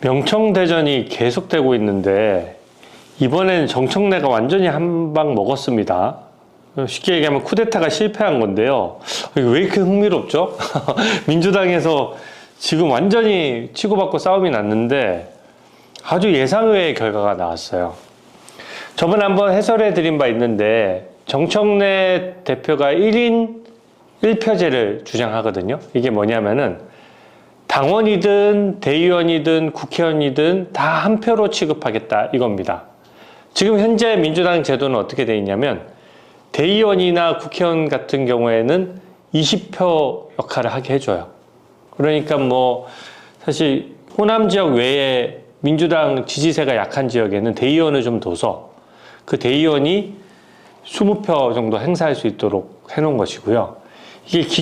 명청대전이 계속되고 있는데 이번엔 정청래가 완전히 한 방 먹었습니다. 쉽게 얘기하면 쿠데타가 실패한 건데요. 왜 이렇게 흥미롭죠? 민주당에서 지금 완전히 치고받고 싸움이 났는데 아주 예상외의 결과가 나왔어요. 저번에 한번 해설해 드린 바 있는데 정청래 대표가 1인 1표제를 주장하거든요. 이게 뭐냐면은 당원이든 대의원이든 국회의원이든 다 한 표로 취급하겠다 이겁니다. 지금 현재 민주당 제도는 어떻게 되어 있냐면 대의원이나 국회의원 같은 경우에는 20표 역할을 하게 해줘요. 그러니까 뭐 사실 호남 지역 외에 민주당 지지세가 약한 지역에는 대의원을 좀 둬서 그 대의원이 20표 정도 행사할 수 있도록 해놓은 것이고요. 이게 기-